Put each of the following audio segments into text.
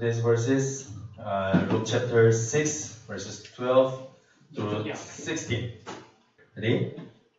Today's verses, uh, Luke chapter 6, verses 12 to 16. Ready?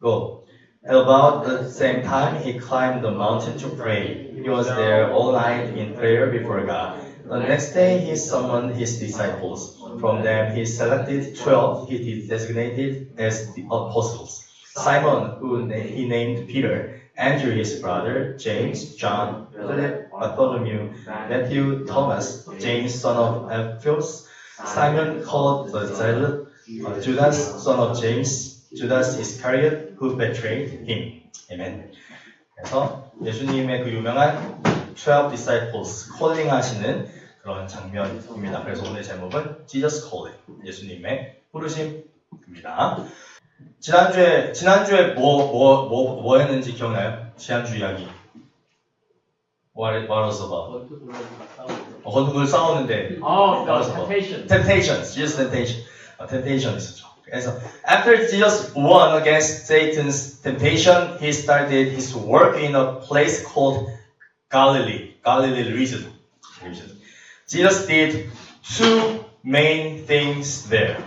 Go. At about the same time, he climbed the mountain to pray. He was there all night in prayer before God. The next day, he summoned his disciples. From them, he selected twelve he designated as the apostles. Simon, who he named Peter, Andrew his brother, James, John, Philip, Bartholomew, Matthew, Thomas, James son of Alphaeus, Simon called the Zealot, uh, Judas son of James, Judas Iscariot, who betrayed him. Amen. 그래서 예수님의 그 유명한 12 disciples calling 하시는 그런 장면입니다. 그래서 오늘 제목은 Jesus calling, 예수님의 부르심입니다. 지난주에 지난주에 뭐 뭐 뭐 뭐 했는지 기억나요? 지난주 이야기. What what was about? 어, 건국을 싸우는데 Oh, That was the about- temptation. temptations, Jesus temptation, 어, temptation 있었죠. 그래서 after Jesus won against Satan's temptation, he started his work in a place called Galilee, Galilee region. region. Jesus did two main things there.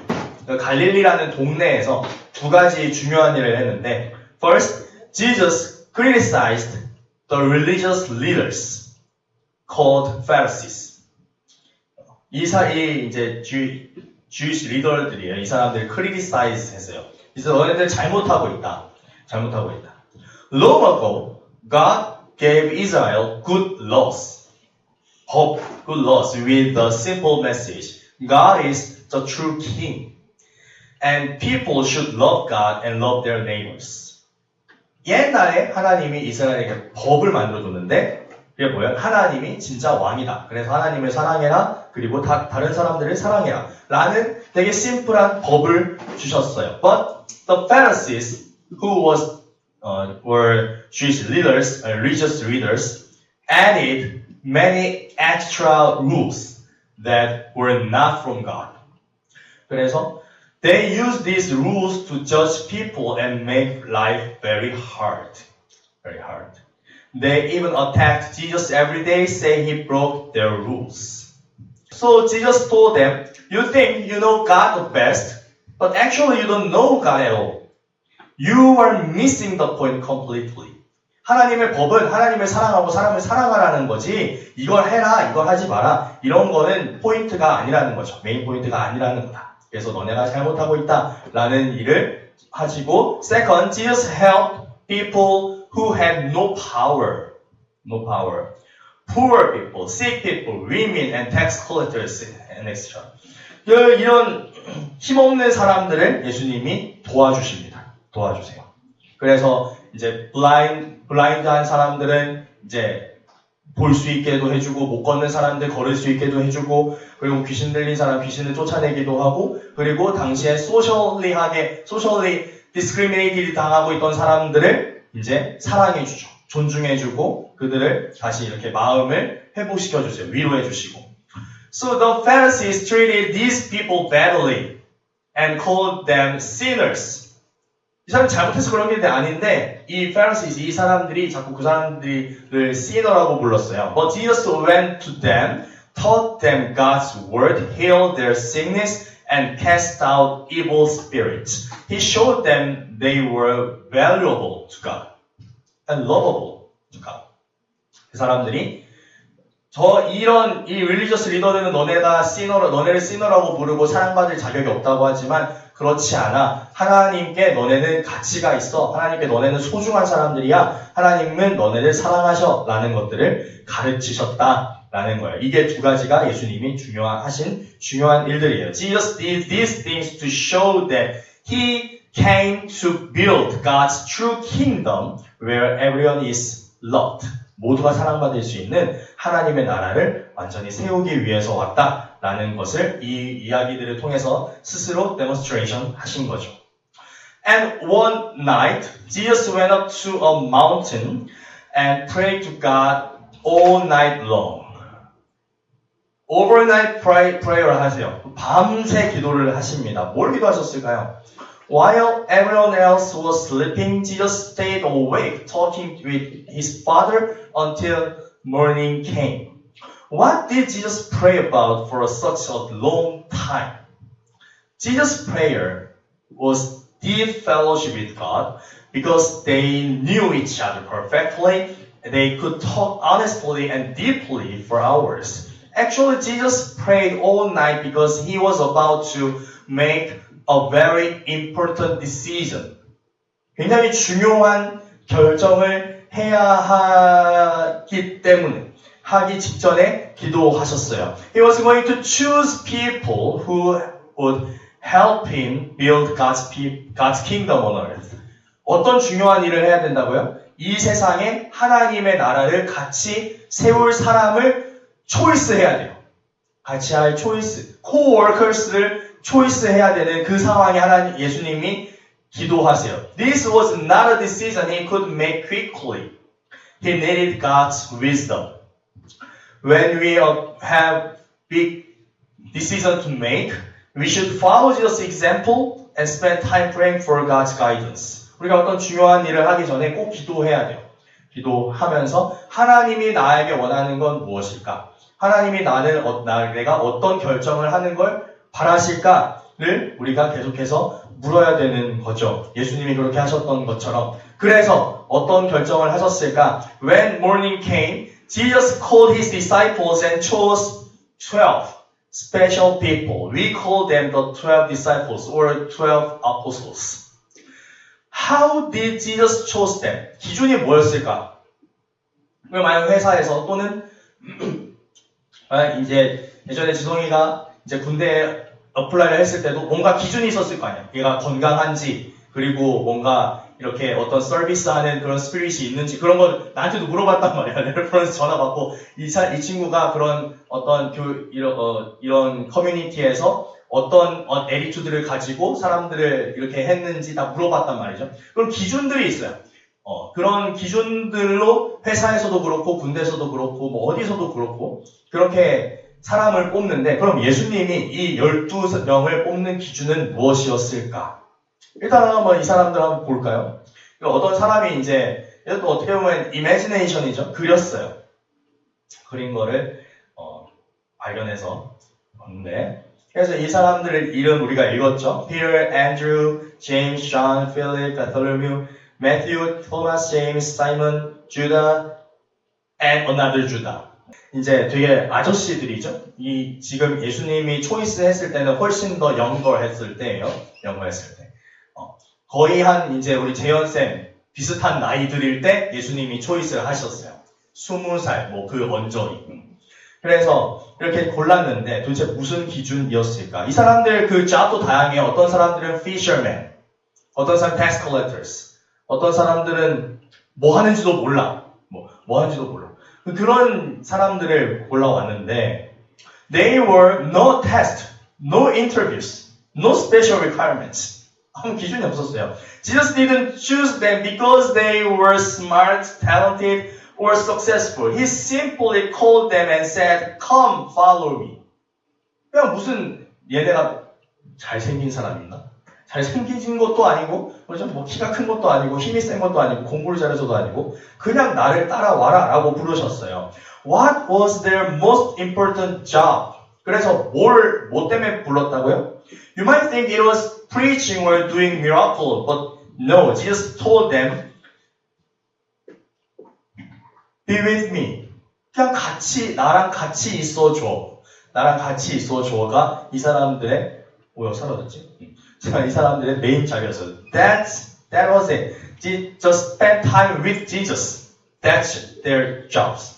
그 갈릴리라는 동네에서 두 가지 중요한 일을 했는데, first, Jesus criticized the religious leaders called Pharisees. 이 사 이 이제 주, Jewish 리더들이에요. 이 사람들 criticize 했어요. 그래서 너네들 잘못하고 있다. 잘못하고 있다. Long ago, God gave Israel good laws. Hope, good laws with the simple message. God is the true king. And people should love God and love their neighbors. 옛날에 하나님이 이스라엘에게 법을 만들어줬는데 그게 뭐예요? 하나님이 진짜 왕이다. 그래서 하나님을 사랑해라. 그리고 다, 다른 사람들을 사랑해라. 라는 되게 심플한 법을 주셨어요. But the Pharisees, who was uh, were Jewish leaders, uh, religious leaders, added many extra rules that were not from God. 그래서 they use these rules to judge people and make life very hard. Very hard. They even attacked Jesus every day, saying he broke their rules. So Jesus told them, You think you know God the best, but actually you don't know God at all. You are missing the point completely. 하나님의 법은 하나님을 사랑하고 사람을 사랑하라는 거지, 이걸 해라, 이걸 하지 마라. 이런 거는 포인트가 아니라는 거죠. 메인 포인트가 아니라는 거다. 그래서 너네가 잘못하고 있다. 라는 일을 하시고, second, Jesus helped people who had no power. No power. Poor people, sick people, women, and tax collectors, and etc. 그 이런 힘없는 사람들을 예수님이 도와주십니다. 도와주세요. 그래서 이제 블라인, 블라인드한 사람들은 이제 볼 수 있게도 해주고 못 걷는 사람들 걸을 수 있게도 해주고 그리고 귀신 들린 사람 귀신을 쫓아내기도 하고 그리고 당시에 소셜리하게 소셜리 디스크리미네이티드 당하고 있던 사람들을 이제 사랑해주죠. 존중해주고 그들을 다시 이렇게 마음을 회복시켜주세요. 위로해주시고. So the Pharisees treated these people badly and called them sinners. 이 사람이 잘못해서 그런 게 아닌데 이 Pharisees 이 사람들이 자꾸 그 사람들을 sinner라고 불렀어요. But Jesus went to them, taught them God's word, healed their sickness, and cast out evil spirits. He showed them they were valuable to God and lovable to God. 그 사람들이 저 이런 이 릴리저스 리더들은 너네가 시너라 너네를 시너라고 부르고 사랑받을 자격이 없다고 하지만 그렇지 않아. 하나님께 너네는 가치가 있어. 하나님께 너네는 소중한 사람들이야. 하나님은 너네를 사랑하셔 라는 것들을 가르치셨다 라는 거예요. 이게 두 가지가 예수님이 중요하신 중요한 일들이에요. Jesus did these things to show that he came to build God's true kingdom where everyone is loved. 모두가 사랑받을 수 있는 하나님의 나라를 완전히 세우기 위해서 왔다라는 것을 이 이야기들을 통해서 스스로 demonstration 하신 거죠. And one night, Jesus went up to a mountain and prayed to God all night long. Overnight pray, prayer 하세요. 밤새 기도를 하십니다. 뭘 기도하셨을까요? While everyone else was sleeping, Jesus stayed awake talking with his father until morning came. What did Jesus pray about for such a long time? Jesus' prayer was deep fellowship with God because they knew each other perfectly. They could talk honestly and deeply for hours. Actually, Jesus prayed all night because he was about to make a very important decision. 굉장히 중요한 결정을 해야 하기 때문에 하기 직전에 기도하셨어요. He was going to choose people who would help him build God's, God's kingdom on earth. 어떤 중요한 일을 해야 된다고요? 이 세상에 하나님의 나라를 같이 세울 사람을 초이스해야 돼요. 같이 할 초이스, co-workers를 초이스 해야 되는 그 상황에 하나님 예수님이 기도하세요. This was not a decision he could make quickly. He needed God's wisdom. When we uh, have big decision to make, we should follow Jesus' example and spend time praying for God's guidance. 우리가 어떤 중요한 일을 하기 전에 꼭 기도해야 돼요. 기도하면서 하나님이 나에게 원하는 건 무엇일까? 하나님이 나를 어- 나, 내가 어떤 결정을 하는 걸 바라실까를 우리가 계속해서 물어야 되는 거죠. 예수님이 그렇게 하셨던 것처럼. 그래서 어떤 결정을 하셨을까? When morning came, Jesus called his disciples and chose 12 special people. We call them the 12 disciples or 12 apostles. How did Jesus choose them? 기준이 뭐였을까? 그 만약 회사에서 또는 이제 예전에 지성이가 이제 군대에 어플라이를 했을 때도 뭔가 기준이 있었을 거 아니야. 얘가 건강한지 그리고 뭔가 이렇게 어떤 서비스하는 그런 스피릿이 있는지 그런 걸 나한테도 물어봤단 말이야. 레퍼런스 전화 받고 이, 사, 이 친구가 그런 어떤 교 이런 어, 이런 커뮤니티에서 어떤 어, 에리투드를 가지고 사람들을 이렇게 했는지 다 물어봤단 말이죠. 그런 기준들이 있어요. 어, 그런 기준들로 회사에서도 그렇고 군대에서도 그렇고 뭐 어디서도 그렇고 그렇게 사람을 뽑는데 그럼 예수님이 이 12명을 뽑는 기준은 무엇이었을까? 일단 한번 이 사람들 한번 볼까요? 어떤 사람이 이제 어떻게 보면 이미지네이션이죠. 그렸어요. 그린 거를 어, 발견해서 봤는데 그래서 이 사람들의 이름 우리가 읽었죠. Peter, Andrew, James, John, Philip, Bartholomew, Matthew, Thomas, James, Simon, Judah, and another Judah. 이제 되게 아저씨들이죠. 이 지금 예수님이 초이스 했을 때는 훨씬 더 영걸했을 때예요. 영걸했을 때. 어, 거의 한 이제 우리 재현 쌤 비슷한 나이들일 때 예수님이 초이스를 하셨어요. 20살 뭐 그 언저리. 음. 그래서 이렇게 골랐는데 도대체 무슨 기준이었을까? 이 사람들 그 잡도 다양해요. 어떤 사람들은 fisherman, 어떤 사람 tax collectors, 어떤 사람들은 뭐 하는지도 몰라. 뭐, 뭐 하는지도 몰라. 그런 사람들을 골라왔는데 they were no test, no interviews, no special requirements. 아무 기준이 없었어요. Jesus didn't choose them because they were smart, talented, or successful. He simply called them and said, Come, follow me. 그냥 무슨 얘네가 잘생긴 사람 있나? 잘생긴 것도 아니고, 그죠? 뭐 키가 큰 것도 아니고, 힘이 센 것도 아니고, 공부를 잘해서도 아니고, 그냥 나를 따라와라 라고 부르셨어요. What was their most important job? 그래서 뭘, 뭐 때문에 불렀다고요? You might think it was preaching or doing miracle, but no, Jesus told them, Be with me. 그냥 같이, 나랑 같이 있어줘. 나랑 같이 있어줘가 이 사람들의, 뭐야, 사라졌지? 제가 이 사람들의 메인 자리였어요. That's, that was it. Just spend time with Jesus. That's their jobs.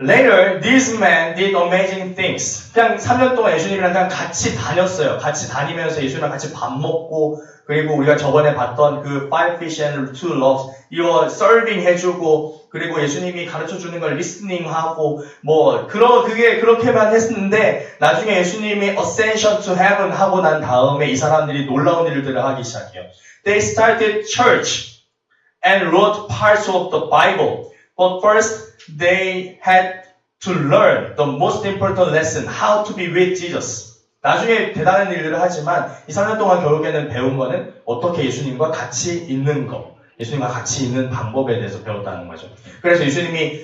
Later, these men did amazing things. 그냥 3년 동안 예수님이랑 그냥 같이 다녔어요. 같이 다니면서 예수님이랑 같이 밥 먹고, 그리고 우리가 저번에 봤던 그 five fish and two loaves, 이거 서빙 해주고, 그리고 예수님이 가르쳐 주는 걸 리스닝 하고, 뭐, 그러, 그게 그렇게만 했는데, 나중에 예수님이 ascension to heaven 하고 난 다음에 이 사람들이 놀라운 일들을 하기 시작해요. They started church and wrote parts of the Bible. But first, they had to learn the most important lesson, how to be with Jesus. 나중에 대단한 일들을 하지만 이 3년 동안 결국에는 배운 거는 어떻게 예수님과 같이 있는 거, 예수님과 같이 있는 방법에 대해서 배웠다는 거죠. 그래서 예수님이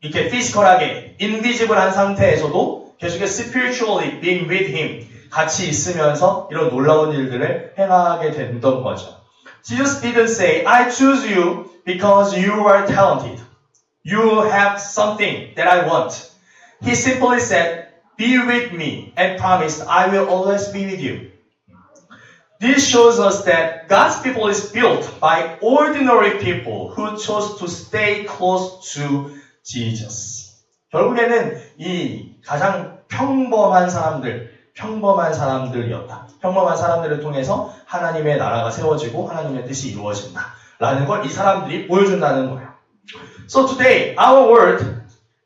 이렇게 피지컬하게 인비지블한 상태에서도 계속해서 spiritually being with him 같이 있으면서 이런 놀라운 일들을 행하게 됐던 거죠. Jesus didn't say, I choose you because you are talented. You have something that I want. He simply said, Be with me and promised, I will always be with you. This shows us that God's people is built by ordinary people who chose to stay close to Jesus. 결국에는 이 가장 평범한 사람들, 평범한 사람들이었다. 평범한 사람들을 통해서 하나님의 나라가 세워지고 하나님의 뜻이 이루어진다. 라는 걸 이 사람들이 보여준다는 거예요. So today, our world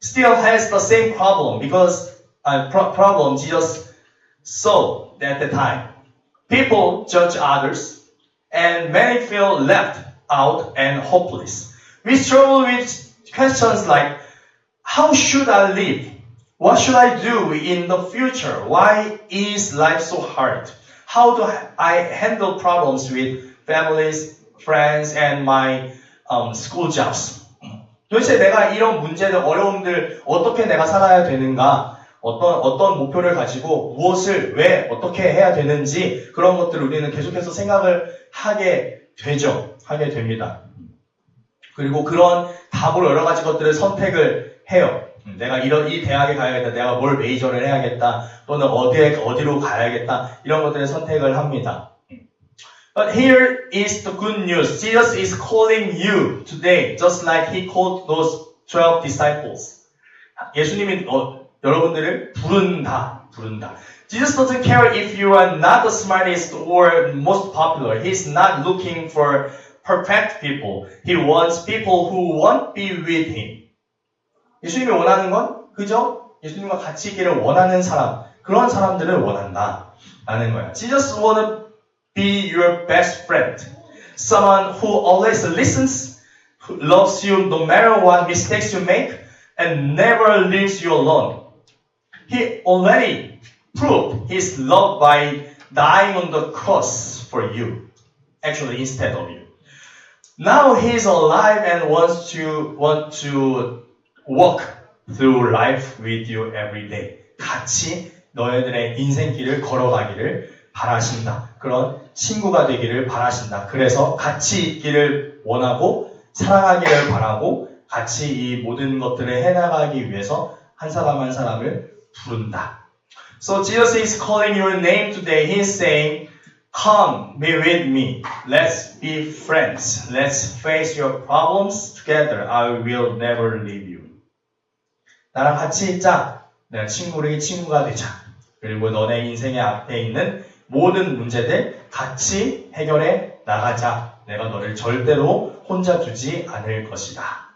still has the same problem because uh, pro- problem Jesus saw at the time. People judge others, and many feel left out and hopeless. We struggle with questions like, how should I live? What should I do in the future? Why is life so hard? How do I handle problems with families, friends, and my um, school jobs? 도대체 내가 이런 문제들, 어려움들 어떻게 내가 살아야 되는가? 어떤 어떤 목표를 가지고 무엇을 왜 어떻게 해야 되는지 그런 것들을 우리는 계속해서 생각을 하게 되죠. 하게 됩니다. 그리고 그런 답으로 여러 가지 것들을 선택을 해요. 음, 내가 이런 이 대학에 가야겠다. 내가 뭘 메이저를 해야겠다. 또는 어디에 어디로 가야겠다. 이런 것들을 선택을 합니다. But here is the good news. Jesus is calling you today, just like he called those 12 disciples. 예수님이 어, 여러분들을 부른다, 부른다. Jesus doesn't care if you are not the smartest or most popular. He's not looking for perfect people. He wants people who won't be with him. 예수님이 원하는 건 그저 예수님과 같이 있기를 원하는 사람, 그런 사람들을 원한다. 라는 거야. Jesus wanna be your best friend. Someone who always listens, who loves you no matter what mistakes you make, and never leaves you alone. He already proved his love by dying on the cross for you, actually instead of you. Now he is alive and wants to want to walk through life with you every day. 같이 너희들의 인생길을 걸어가기를 바라신다. 그런 친구가 되기를 바라신다. 그래서 같이 있기를 원하고 사랑하기를 바라고 같이 이 모든 것들을 해나가기 위해서 한 사람 한 사람을 부른다. So Jesus is calling your name today. He is saying, Come, be with me. Let's be friends. Let's face your problems together. I will never leave you. 나랑 같이 있자. 내가 친구를 친구가 되자. 그리고 너네 인생의 앞에 있는 모든 문제들 같이 해결해 나가자. 내가 너를 절대로 혼자 두지 않을 것이다.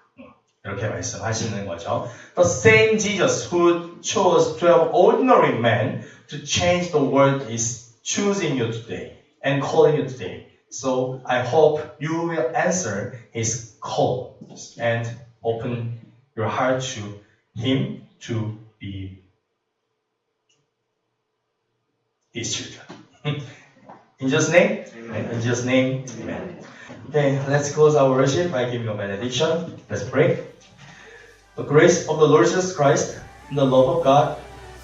이렇게 말씀하시는 거죠. The same Jesus who chose 12 ordinary men to change the world is choosing you today and calling you today. So I hope you will answer his call and open your heart to him to be his children. In Jesus' name, in Jesus' name, amen. Okay, let's close our worship by giving a benediction. Let's pray. The grace of the Lord Jesus Christ, and the love of God,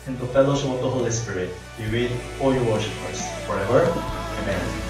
and the fellowship of the Holy Spirit be with all your worshipers forever. Amen.